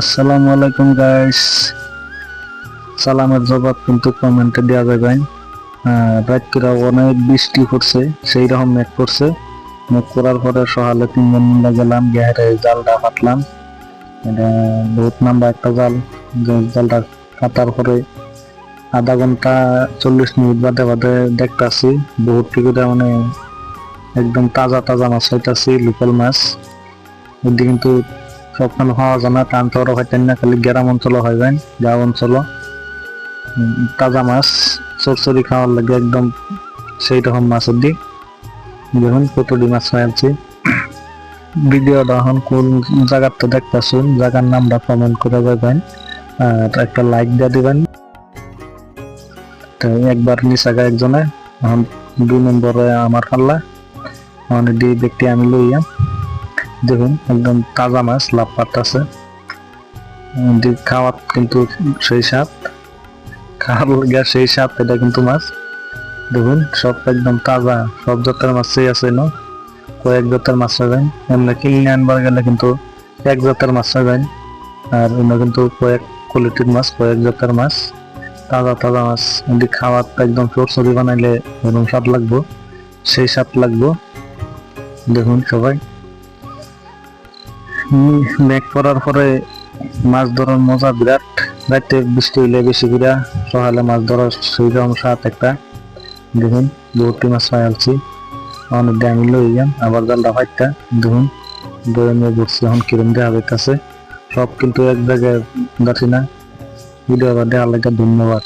আসসালামু আলাইকুম গাইস সালামের জবাব কিন্তু কমেন্টে দেওয়া যাবে। রাত করে অনেক বৃষ্টি পড়ছে সেই রকম মেঘ পড়ছে। মেঘ করার পরে সকালে তিনজন মিলে গেলাম, গেহারে জালটা কাটলাম এটা বহুত নাম্বার একটা জাল জালটা কাটার পরে আধা ঘণ্টা চল্লিশ মিনিট বাদে বাদে দেখতাছি, বহুত টিকিটা মানে একদম তাজা তাজা মাছ হইতাছি লোকাল মাছ। কিন্তু সবখানে পাওয়া যায় না টান তো হইতেন না খালি গ্রাম অঞ্চল হয় যায়, গাঁও অঞ্চল তাজা মাছ চরচরি খাওয়ার লাগে, একদম সেই রকম মাছের দিক দেখুন কতটি মাছ পাইছি ভিডিওটা এখন কোন জায়গাতে দেখতেছুন জায়গার নামটা কমেন্ট করে যাবেন আর একটা লাইক দিয়ে দিবেন তো একবার নিচাগা একজনে এখন দুই নম্বরে আমার পাল্লা মানে দুই ব্যক্তি আমি লইয়া দেখুন, একদম তাজা মাছ, লাভ পাতাছে খাওয়ার কিন্তু সেই স্বাদ। খাওয়ার সেই স্বাদ, এটা কিন্তু মাছ। দেখুন, সব একদম তাজা, সব জাতের মাছই আছে, না? কয়েক জাতের মাছ পাবেন। এমনি কিনে আনবার গেলে কিন্তু এক জাতের মাছ পাবেন। আর অন্য কিন্তু কয়েক কোয়ালিটির মাছ, কয়েক জাতের মাছ। তাজা তাজা মাছ। এমনি খাওয়ার একদম চরচরি বানাইলে এরকম স্বাদ লাগবো। সেই স্বাদ লাগবো। দেখুন সবাই। মেঘ পড়ার পরে মাছ ধরার মজা বিরাট। রাতে বৃষ্টি হইলে বেশি করে সকালে মাছ ধরার সেই রকম স্বাদ একটা। দেখুন বহুটি মাছ পাই আলছি অনেক আমি লই যাম আবার জালটা ফাইটা দেখুন। বয়মে বসছে এখন কিরম দেওয়া যাইতেছে সব কিন্তু এক জায়গায় গাছি না। ভিডিও আবার দেওয়ার লাগে ধন্যবাদ।